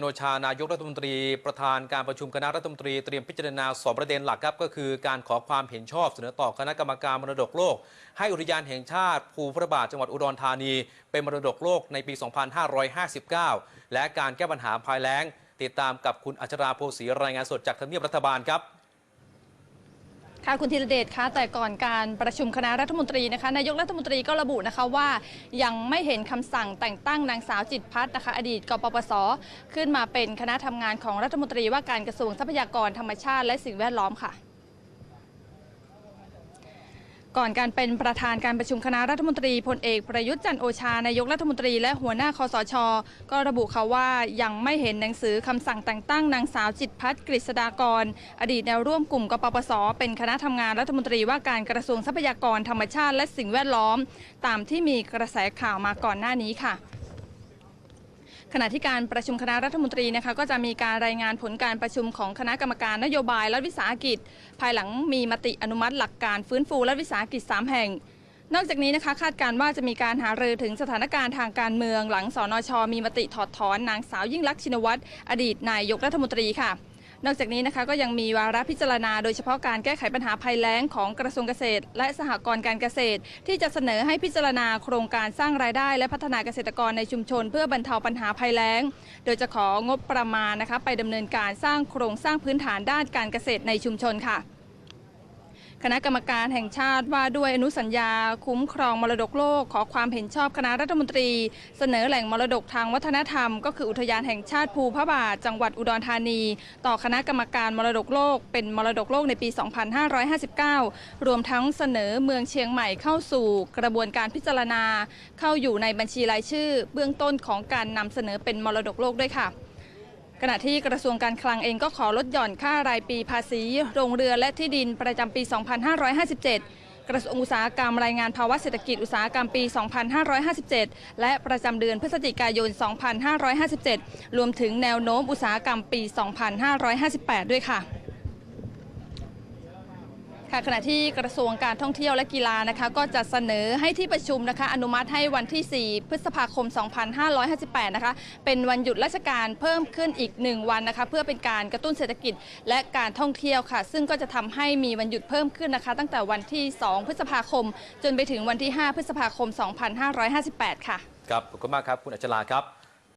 โนชานายกรัฐมนตรีประธานการประชุมคณะรัฐมนตรีเตรียมพิจารณาสองประเด็นหลักครับก็คือการขอความเห็นชอบเสนอต่อคณะกรรมการมรดกโลก ให้อุทยานแห่งชาติ ภูพระบาทจังหวัดอุดรธานี เป็นมรดกโลกในปี 2559 และการแก้ปัญหาภายแล้ง ติดตามกับคุณอัชราโพสีรายงานสดจากทำเนียบรัฐบาลครับ ค่ะคุณธีรเดชคะแต่ก่อนการประชุมคณะรัฐมนตรีนะคะนายกรัฐมนตรีก็ระบุนะคะว่ายังไม่เห็นคำสั่งแต่งตั้งนางสาวจิตพัฒน์นะคะ อดีตกปปส ขึ้นมาเป็นคณะทำงานของรัฐมนตรีว่าการกระทรวงทรัพยากรธรรมชาติและสิ่งแวดล้อมค่ะ ก่อนการเป็นประธานการประชุมคณะรัฐมนตรีพลเอกประยุทธ์จันโอชานายกรัฐมนตรีและหัวหน้าคอสช ก็ระบุค่ะว่ายังไม่เห็นหนังสือคำสั่งแต่งตั้งนางสาวจิตพัฒน์กฤษดากร อดีตแนวร่วมกลุ่มกปปส เป็นคณะทำงานรัฐมนตรีว่าการกระทรวงทรัพยากรธรรมชาติและสิ่งแวดล้อม ตามที่มีกระแสข่าวมาก่อนหน้านี้ค่ะ ขณะที่การประชุมคณะรัฐมนตรีนะคะก็จะมีการรายงานผลการประชุมของคณะกรรมการนโยบายรัฐวิสาหกิจ ภายหลังมีมติอนุมัติหลักการฟื้นฟูรัฐวิสาหกิจ 3 แห่ง นอกจากนี้นะคะคาดการณ์ว่าจะมีการหารือถึงสถานการณ์ทางการเมือง หลังสนชมีมติถอดถอนนางสาวยิ่งลักษณ์ชินวัตรอดีตนายกรัฐมนตรีค่ะ นอกจากนี้นะคะก็ยังมีวาระพิจารณาโดยเฉพาะการแก้ไขปัญหาภัยแล้งของกระทรวงเกษตร และสหกรณ์การเกษตร ที่จะเสนอให้พิจารณาโครงการสร้างรายได้ และพัฒนาเกษตรกรในชุมชน เพื่อบรรเทาปัญหาภัยแล้ง โดยจะของบประมาณนะคะไปดำเนินการสร้างโครงสร้างพื้นฐานด้านการเกษตรในชุมชนค่ะ คณะกรรมการแห่งชาติว่าด้วยอนุสัญญา คุ้มครองมรดกโลก ขอความเห็นชอบคณะรัฐมนตรี เสนอแหล่งมรดกทางวัฒนธรรม ก็คืออุทยานแห่งชาติภูพระบาท จังหวัดอุดรธานี ต่อคณะกรรมการมรดกโลก เป็นมรดกโลกในปี 2559 รวมทั้งเสนอเมืองเชียงใหม่เข้าสู่กระบวนการพิจารณา เข้าอยู่ในบัญชีรายชื่อ เบื้องต้นของการนำเสนอเป็นมรดกโลกด้วยค่ะ ขณะที่กระทรวงการคลังเองก็ขอลดหย่อนค่ารายปีภาษี โรงเรือและที่ดินประจำปี 2557 กระทรวงอุตสาหกรรมรายงานภาวะเศรษฐกิจอุตสาหกรรมปี 2557 และประจำเดือนพฤศจิกายน 2557 รวมถึงแนวโน้มอุตสาหกรรมปี 2558 ด้วยค่ะ ค่ะขณะที่กระทรวงการท่องเที่ยวและกีฬานะคะ ก็จะเสนอให้ที่ประชุมนะคะ อนุมัติให้วันที่ 4 พฤษภาคม 2558 นะคะ เป็นวันหยุดราชการเพิ่มขึ้นอีก 1 วันนะคะ เพื่อเป็นการกระตุ้นเศรษฐกิจและการท่องเที่ยวค่ะ ซึ่งก็จะทำให้มีวันหยุดเพิ่มขึ้นนะคะ ตั้งแต่วันที่ 2 พฤษภาคม จนไปถึงวันที่ 5 พฤษภาคม 2558 ค่ะ ครับขอบคุณมากครับคุณอัชราครับ